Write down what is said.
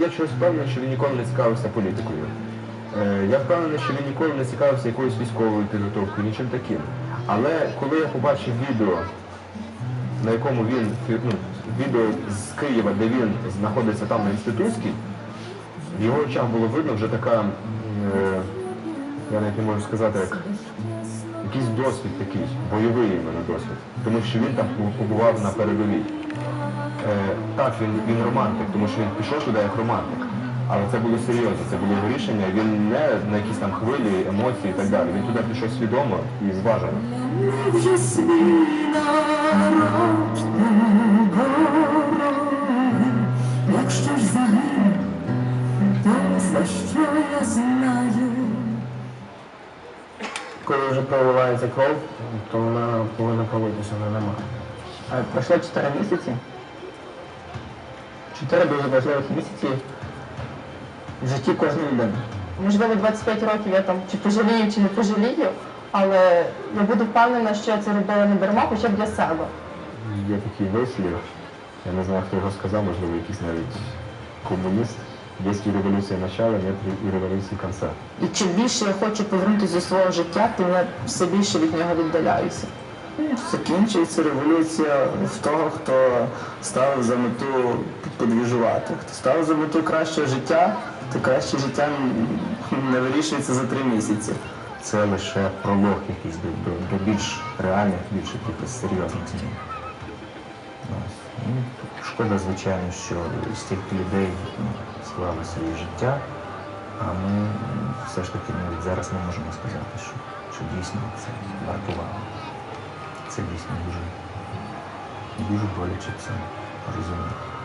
я чогось впевнений, що він ніколи не цікавився політикою. Е, Я впевнений, що він ніколи не цікавився якоюсь військовою підготовкою, нічим таким. Але коли я побачив відео, на якому він ну, відео з Києва, де він знаходиться там на інститутській, в його очах було видно вже така, е, я навіть не можу сказати, як якийсь досвід такий, бойовий іменно досвід. Тому що він там побував на передовій. Е, так, він, він романтик, тому що він пішов туди як романтик. Але це було серйозно, це було його рішення. Він не на якісь там хвилі, емоції і так далі. Він туди пішов свідомо і зважено. Якщо ж загину, за що я знаю. Коли вже проливається кров, то вона повинна пролитися на нема. А пройшло 4 місяці. 4 дуже важливих місяці в житті кожної людини. Можливо, 25 років я там чи пожалію, чи не пожалію, але я буду впевнена, що я це робила не дарма, хоча б для себе. Є такий вислів, я не знаю, хто його сказав, можливо, якийсь навіть комуніст. Є і революція начала, нет і революції кінця. І чим більше я хочу повернутися до свого життя, тим я все більше від нього віддаляюся. Закінчується революція в того, хто ставив за мету подвіжувати. Хто ставив за мету краще життя, то краще життя не вирішується за три місяці. Це лише пролог якийсь до, до, більш реальних, більш якихось серйозних змін. Ну, шкода, звичайно, що стільки людей ну, склали своє життя, а ми все ж таки навіть зараз не можемо сказати, що, що дійсно це вартувало. Це дійсно дуже, дуже боляче це розуміти.